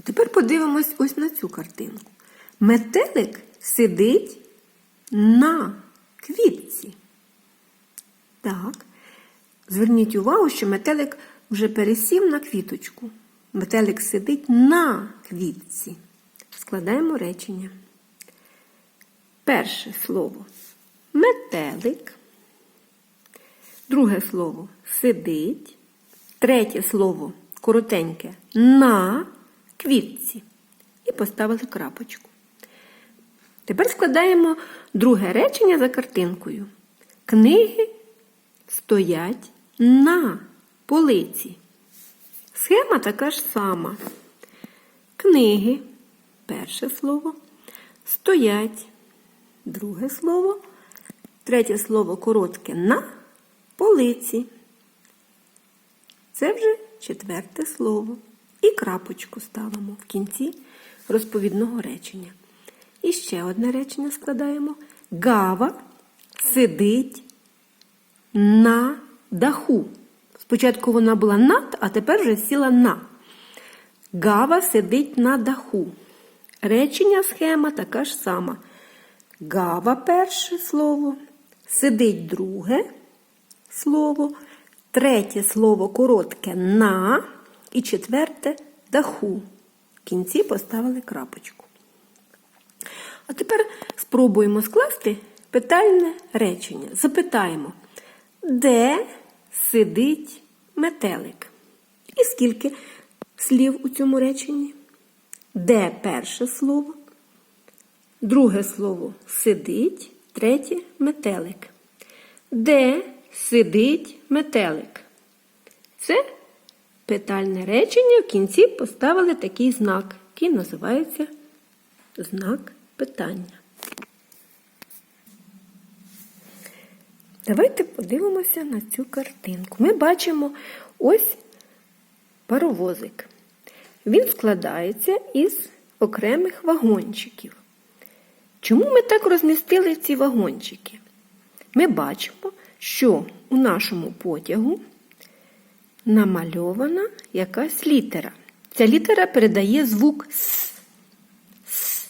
А тепер подивимось ось на цю картинку. Метелик сидить на квітці. Так. Зверніть увагу, що метелик вже пересів на квіточку. Метелик сидить на квітці. Складаємо речення. Перше слово метелик. Друге слово сидить. Третє слово коротеньке на квітці. І поставили крапочку. Тепер складаємо друге речення за картинкою. Книги стоять на полиці. Схема така ж сама. Книги, перше слово, стоять, друге слово, третє слово коротке на полиці. Це вже четверте слово. І крапочку ставимо в кінці розповідного речення. І ще одне речення складаємо. Гава сидить на даху. Спочатку вона була над, а тепер вже сіла на. Гава сидить на даху. Речення схема така ж сама. Гава перше слово, сидить друге слово, третє слово коротке на і четверте даху. В кінці поставили крапочку. А тепер спробуємо скласти питальне речення. Запитаємо, де сидить метелик? І скільки слів у цьому реченні? Де перше слово? Друге слово сидить, третє метелик. Де сидить метелик? Це питальне речення в кінці поставили такий знак, який називається знак питання. Давайте подивимося на цю картинку. Ми бачимо ось паровозик. Він складається із окремих вагончиків. Чому ми так розмістили ці вагончики? Ми бачимо, що у нашому потягу намальована якась літера. Ця літера передає звук С. С.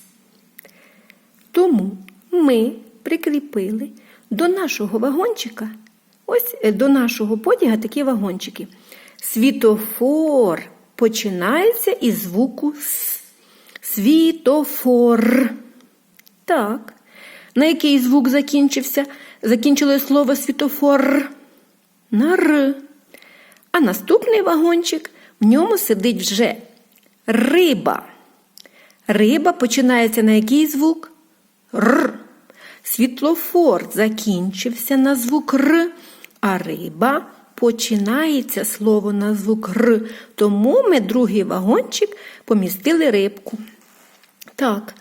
Тому ми прикріпили до нашого вагончика, ось е, до нашого потяга такі вагончики. Світофор починається із звуку С. Світофор. Так. На який звук закінчився? Закінчилось слово світофор на Р. А наступний вагончик в ньому сидить вже риба. Риба починається на який звук? Р. Світлофор закінчився на звук Р, а риба починається слово на звук Р. Тому ми другий вагончик помістили рибку. Так,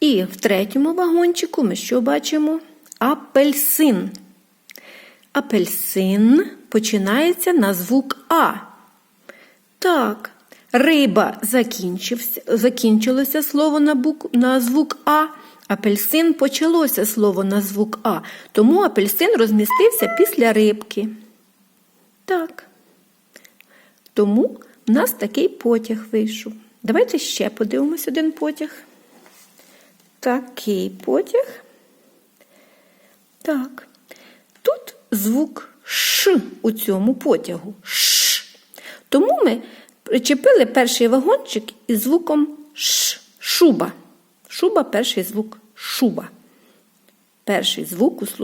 і в третьому вагончику ми що бачимо? Апельсин. Апельсин починається на звук А. Так, риба закінчилося слово на, бук, на звук А. Апельсин почалося слово на звук А. Тому апельсин розмістився після рибки. Так. Тому в нас такий потяг вийшов. Давайте ще подивимось один потяг. Такий потяг. Так. Звук Ш у цьому потягу. Ш. Тому ми причепили перший вагончик із звуком Ш. Шуба. Шуба перший звук шуба. Перший звук у слові